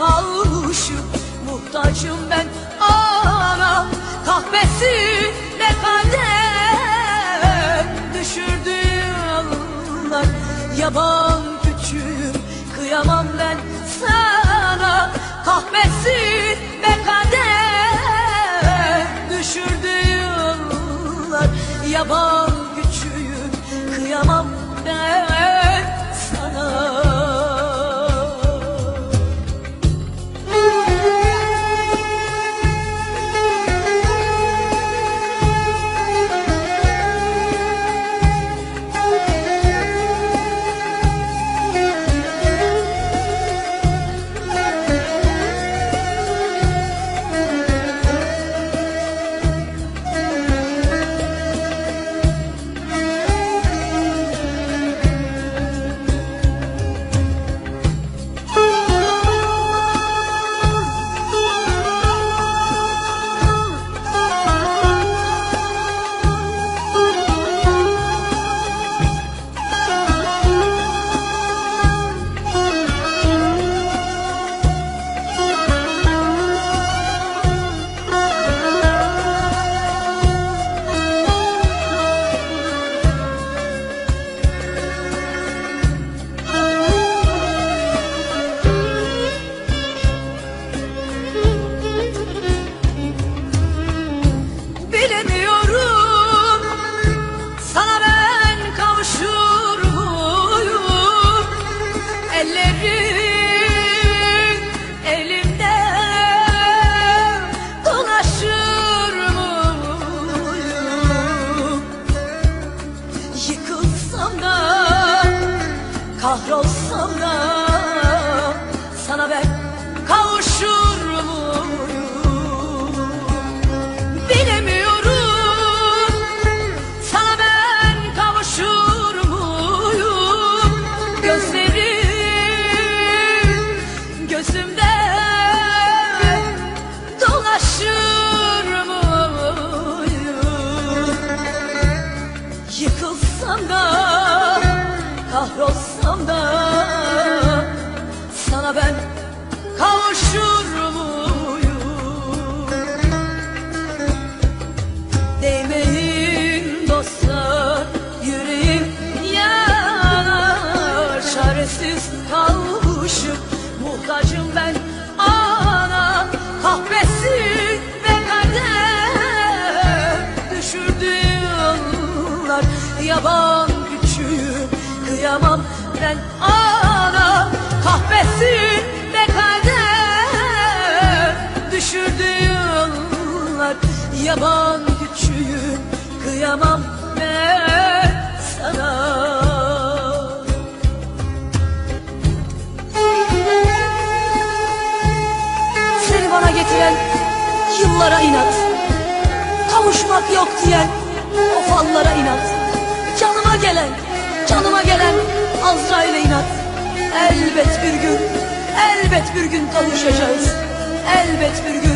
kavuşup muhtacım ben. Ana kahretsin ne kalem düşürdü yıllar yaban Yıkılsam da Yaban küçüğüm kıyamam ben sana. Seni bana getiren yıllara inat Kavuşmak yok diyen o fallara inat. Canıma gelen, canıma gelen Azrail'e inat. Elbet bir gün, elbet bir gün kavuşacağız. Elbet bir gün